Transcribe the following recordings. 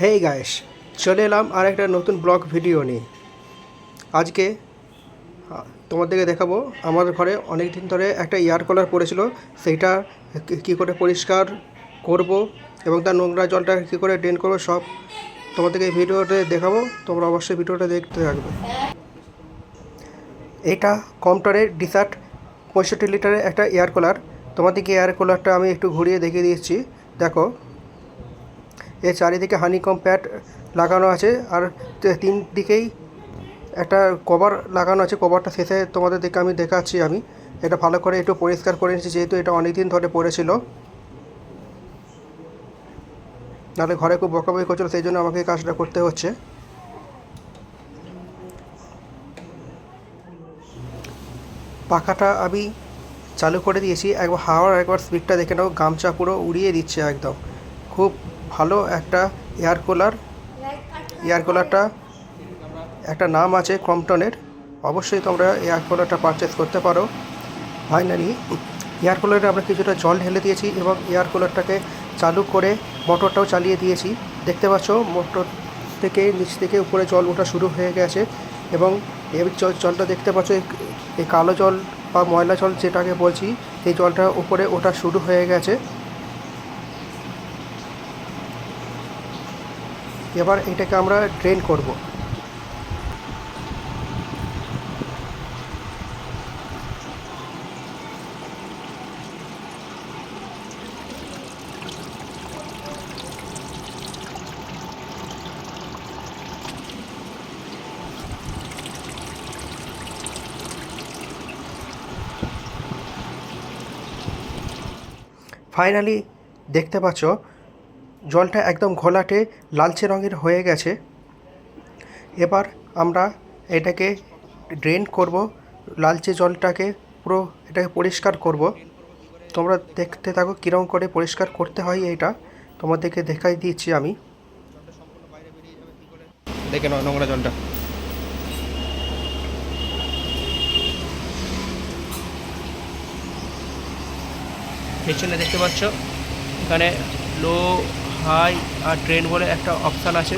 হেই guys চলে এলাম আর একটা নতুন ব্লগ ভিডিও নিয়ে। আজকে তোমাদেরকে দেখাবো আমার ঘরে অনেক দিন ধরে একটা এয়ার কুলার পড়েছিল, সেইটা কি- করে পরিষ্কার করব এবং তার নোংরা জলটা কী করে ড্রেন করব সব তোমাদেরকে ভিডিওটা দেখাবো, তোমরা অবশ্যই ভিডিওটা দেখতে থাকবে। এটা কম্পটারের ডিসার্ট পঁয়ষট্টি লিটারের একটা এয়ার কুলার তোমাদেরকে এয়ার কুলারটা আমি একটু ঘুরিয়ে দেখিয়ে দিয়েছি দেখো এর চারিদিকে হানিকম প্যাড লাগানো আছে আর তিন দিকেই একটা কভার লাগানো আছে। কভারটা শেষে তোমাদের দিকে আমি দেখাচ্ছি আমি। এটা ভালো করে একটু পরিষ্কার করে নিচ্ছি যেহেতু এটা অনেক দিন ধরে পড়েছিল। নাহলে ঘরে খুব বকাবকি করছিল, সেই জন্য আমাকে কাজটা করতে হচ্ছে। পাখাটা আমি চালু করে দিয়েছি। একবার হাওয়ার একবার স্পিডটা দেখে নাও, গামছা পুরো উড়িয়ে দিচ্ছে একদম। খুব ভালো একটা এয়ার কুলার। এয়ার কুলারটা একটা নাম আছে ক্রম্পটনের। অবশ্যই তোমরা এয়ার কুলারটা পারচেস করতে পারো। ফাইনালি এয়ার কুলারে আমরা কিছুটা জল ঢেলে দিয়েছি এবং এয়ার কুলারটাকে চালু করে মোটরটাও চালিয়ে দিয়েছি। দেখতে পাচ্ছ, মোটর থেকে নিচ থেকে উপরে জল ওঠা শুরু হয়ে গেছে এবং জল- জলটা দেখতে পাচ্ছ এই- এই কালো জল বা ময়লা জল যেটাকে বলছি, এই জলটা উপরে ওঠা শুরু হয়ে গেছে। এবার এটাকে আমরা ড্রেন করব। ফাইনালি দেখতে পাচ্ছ জলটা একদম ঘোলাটে লালচে রঙের হয়ে গেছে। এবার আমরা এটাকে ড্রেন করব, লালচে জলটাকে পুরো এটাকে পরিষ্কার করব। তোমরা দেখতে থাকো কীরকম করে পরিষ্কার করতে হয় এটা। তোমাদেরকে দেখাই দিচ্ছি আমি। দেখে নাও নোংরা জলটা। পেছনে দেখতে পাচ্ছ, এখানে লো হাই আর ট্রেন বলে একটা অপশান আছে।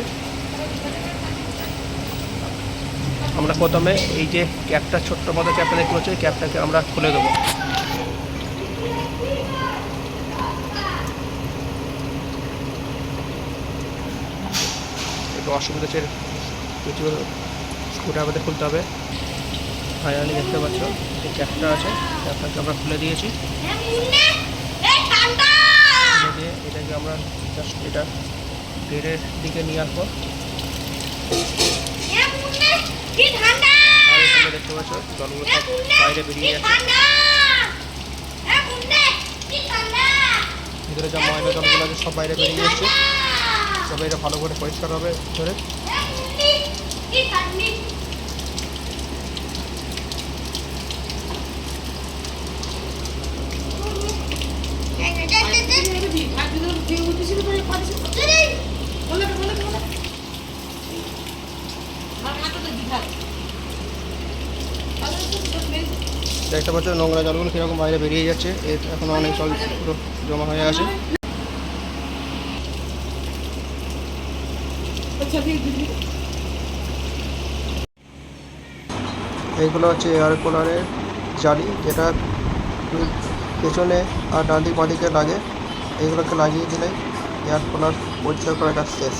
আমরা প্রথমে এই যে ক্যাপটা ছোট্ট মতো ক্যাপটা দেখতে পাচ্ছি এই ক্যাপটাকে আমরা খুলে দেবো। একটু অসুবিধা হচ্ছে, কিছু স্ক্রুটা আমাদের খুলতে হবে। ফাইনালি দেখতে পাচ্ছ যে ক্যাপটা আছে ক্যাপটাকে আমরা খুলে দিয়েছি। এটাকে আমরা জাস্ট এটা গ্রেডের দিকে নিয়ে আসব। দেখতে পাচ্ছ জলগুলো সব বাইরে বেরিয়ে যাচ্ছে ভিতরে যা ময়লা জলগুলো আছে সব বাইরে বেরিয়ে যাচ্ছে তবে এটা ভালো করে পরিষ্কার হবে ধরে দেখতে পাচ্ছ নোংরা জলগুলো কীরকম বাইরে বেরিয়ে যাচ্ছে। এর এখনও অনেক জল পুরো জমা হয়ে আছে। এইগুলো হচ্ছে এয়ার কুলারের জালি, যেটা পেছনে আর ডান দিক বাঁদিকে লাগে। এইগুলোকে লাগিয়ে দিলে এয়ার কুলার পরিষ্কার করার কাজ শেষ